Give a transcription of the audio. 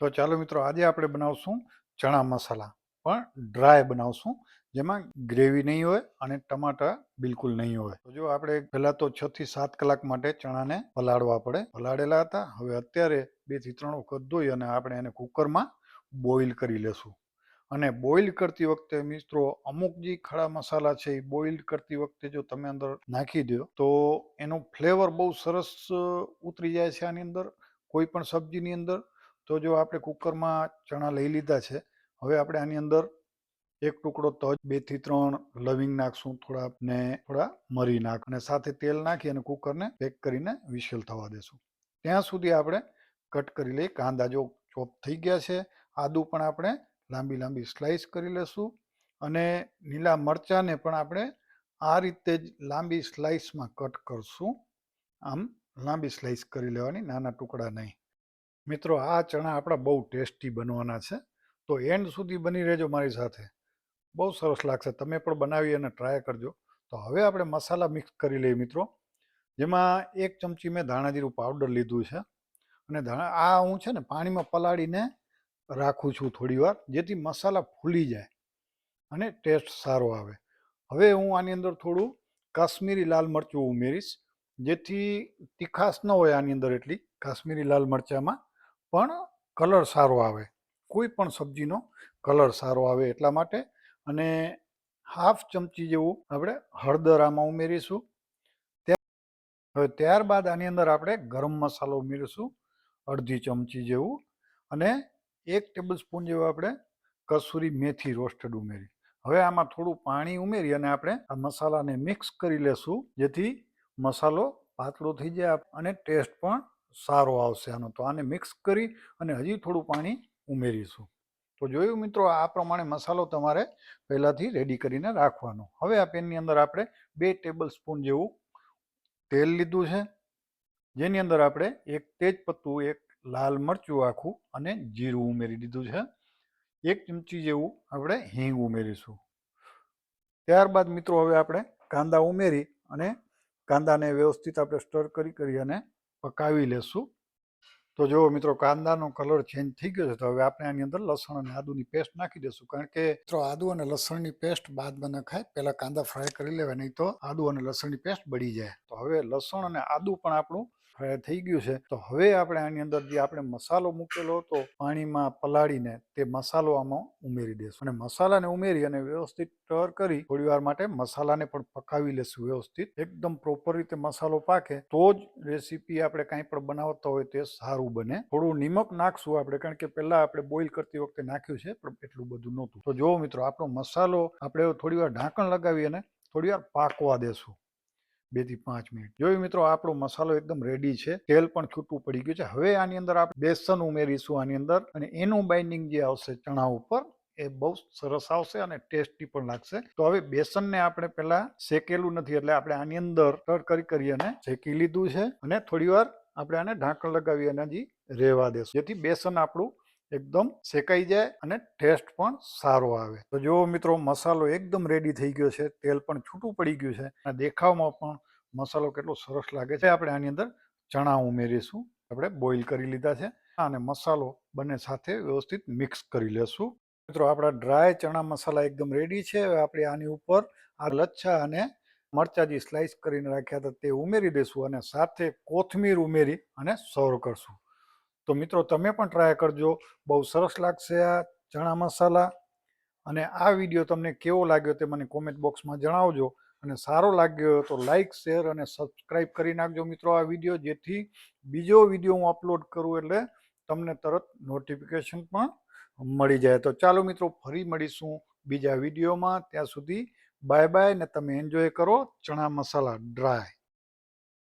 તો ચાલો મિત્રો, આજે આપણે બનાવશું ચણા મસાલા. પણ ડ્રાય બનાવશું, જેમાં ગ્રેવી નહીં હોય અને ટમાટા બિલકુલ નહીં હોય. તો જો આપણે પહેલાં તો છ થી સાત કલાક માટે ચણાને પલાળવા પડે. પલાળેલા હતા, હવે અત્યારે બેથી ત્રણ વખત ધોઈ અને આપણે એને કુકરમાં બોઇલ કરી લેશું. અને બોઇલ કરતી વખતે મિત્રો, અમુક જે ખડા મસાલા છે એ બોઇલ કરતી વખતે જો તમે અંદર નાખી દો, તો એનો ફ્લેવર બહુ સરસ ઉતરી જાય છે આની અંદર. કોઈ પણ સબ્જીની અંદર તો જો આપણે કુકરમાં ચણા લઈ લીધા છે, હવે આપણે આની અંદર એક ટુકડો તજ, બેથી ત્રણ લવિંગ નાખશું, થોડા ને થોડા મરી નાખ, અને સાથે તેલ નાખી અને કુકરને પેક કરીને વિશેલ થવા દેશું. ત્યાં સુધી આપણે કટ કરી લઈએ. કાંદા જો ચોપ થઈ ગયા છે, આદુ પણ આપણે લાંબી લાંબી સ્લાઇસ કરી લેશું અને લીલા મરચાંને પણ આપણે આ રીતે જ લાંબી સ્લાઇસમાં કટ કરશું. આમ લાંબી સ્લાઇસ કરી લેવાની, નાના ટુકડા નહીં. મિત્રો, આ ચણા આપણા બહુ ટેસ્ટી બનવાના છે. તો એન્ડ સુધી બની રહેજો મારી સાથે. બહુ સરસ લાગશે. તમે પણ બનાવી અને ટ્રાય કરજો. તો હવે આપણે મસાલા મિક્સ કરી લઈએ મિત્રો. જેમાં એક ચમચી મેં ધાણાજીરું પાવડર લીધું છે. અને ધાણા, આ હું છે ને પાણીમાં પલાળીને રાખું છું થોડી વાર, જેથી મસાલા ફૂલી જાય અને ટેસ્ટ સારો આવે. હવે હું આની અંદર થોડું કાશ્મીરી લાલ મરચું ઉમેરીશ, જેથી તીખાશ ન હોય આની અંદર એટલી. કાશ્મીરી લાલ મરચાંમાં પણ કલર સારો આવે. કોઈ પણ સબ્જીનો કલર સારો આવે એટલા માટે અને હાફ ચમચી જેવું આપણે હળદર આમાં ઉમેરીશું. હવે ત્યારબાદ આની અંદર આપણે ગરમ મસાલો ઉમેરીશું અડધી ચમચી જેવું અને એક ટેબલ સ્પૂન જેવું આપણે કસૂરી મેથી રોસ્ટેડ ઉમેરી. હવે આમાં થોડું પાણી ઉમેરી અને આપણે આ મસાલાને મિક્સ કરી લેશું જેથી મસાલો પાતળો થઈ જાય અને ટેસ્ટ પણ સારો આવશે આનો તો આને મિક્સ કરી અને હજી થોડું પાણી ઉમેરીશું. તો જોયું મિત્રો, આ પ્રમાણે મસાલો તમારે પહેલાંથી રેડી કરીને રાખવાનો. હવે આ પેનની અંદર આપણે બે ટેબલ સ્પૂન જેવું તેલ લીધું છે, જેની અંદર આપણે એક તેજપત્તું, એક લાલ મરચું આખું અને જીરું ઉમેરી દીધું છે, એક ચમચી જેવું આપણે હિંગ ઉમેરીશું. ત્યારબાદ મિત્રો, હવે આપણે કાંદા ઉમેરી અને કાંદાને વ્યવસ્થિત આપણે સ્ટર કરી કરી અને પકાવી લેશું. તો જો મિત્રો, કાંદાનો કલર ચેન્જ થઈ ગયો છે, તો હવે આપણે આની અંદર લસણ અને આદુની પેસ્ટ નાખી દઈશું કારણ કે મિત્રો, આદુ અને લસણની પેસ્ટ બાદમાં નખાય પહેલા કાંદા ફ્રાય કરી લેવાય, નહીં તો આદુ અને લસણની પેસ્ટ બળી જાય. તો હવે લસણ અને આદુ પણ આપણું ફ્રાય થઈ ગયું છે. તો હવે આપણે આની અંદર જે આપણે મસાલો મૂકેલો હતો, પાણીમાં પલાળીને તે મસાલો આમાં ઉમેરી દઈશું અને મસાલાને ઉમેરી અને વ્યવસ્થિત સ્ટર કરી થોડી વાર માટે મસાલાને પણ પકાવી લેશું વ્યવસ્થિત. એકદમ પ્રોપર રીતે મસાલો પાકે, તો જ રેસીપી આપણે કાંઈ પણ બનાવતા હોય તે સારું બને. થોડું નિમક નાખશું આપણે, કારણ કે પહેલા આપણે બોઇલ કરતી વખતે નાખ્યું છે, પણ એટલું બધું નહોતું. તો જો મિત્રો, આપણો મસાલો આપણે થોડી વાર ઢાંકણ લગાવી અને થોડી વાર પાકવા દેશું. બેથી પાંચ મિનિટ. જોયું મિત્રો, આપણો મસાલો એકદમ રેડી છે. તેલ પણ છૂટું પડી ગયું છે. હવે આની અંદર આપણે બેસન ઉમેરીશું આની અંદર અને એનું બાઇન્ડિંગ જે આવશે ચણા ઉપર, એ બહુ સરસ આવશે અને ટેસ્ટી પણ લાગશે. તો હવે બેસનને આપણે પહેલા શેકેલું નથી, એટલે આપણે આની અંદર સ્ટર કરી કરી અને શેકી લીધું છે અને થોડી વાર આપણે આને ઢાંકણ લગાવી અને હજી રહેવા દેશું. જેથી બેસન આપણું એકદમ શેકાઈ જાય અને ટેસ્ટ પણ સારો આવે. તો જો મિત્રો, મસાલો એકદમ રેડી થઈ ગયો છે. તેલ પણ છૂટું પડી ગયું છે. અને દેખાવમાં પણ મસાલો કેટલો સરસ લાગે છે. આપણે આની અંદર ચણા ઉમેરીશું. આપણે બોઇલ કરી લીધા છે. અને મસાલો બંને સાથે વ્યવસ્થિત મિક્સ કરી લેશું. મિત્રો, આપણા ડ્રાય ચણા મસાલા એકદમ રેડી છે. હવે આપણે આની ઉપર આ લચ્છા અને મરચાં જે સ્લાઇસ કરીને રાખ્યા હતા તે ઉમેરી દઈશું અને સાથે કોથમીર ઉમેરી અને સર્વ કરશું. તો મિત્રો તમે પણ ટ્રાય કરજો. બહુ સરસ લાગશે આ ચણા મસાલા. અને આ વીડિયો તમને કેવો લાગ્યો તે મને કોમેન્ટ બોક્સમાં જણાવજો. અને સારો લાગ્યો તો લાઈક શેર અને સબસ્ક્રાઈબ કરી નાખજો મિત્રો આ વીડિયો જેથી બીજો વીડિયો હું અપલોડ કરું એટલે તમને તરત નોટિફિકેશન પણ મળી જાય. તો ચાલો મિત્રો ફરી મળીશું બીજા વિડીયોમાં ત્યાં સુધી બાય બાય ને તમે એન્જોય કરો ચણા મસાલા ડ્રાય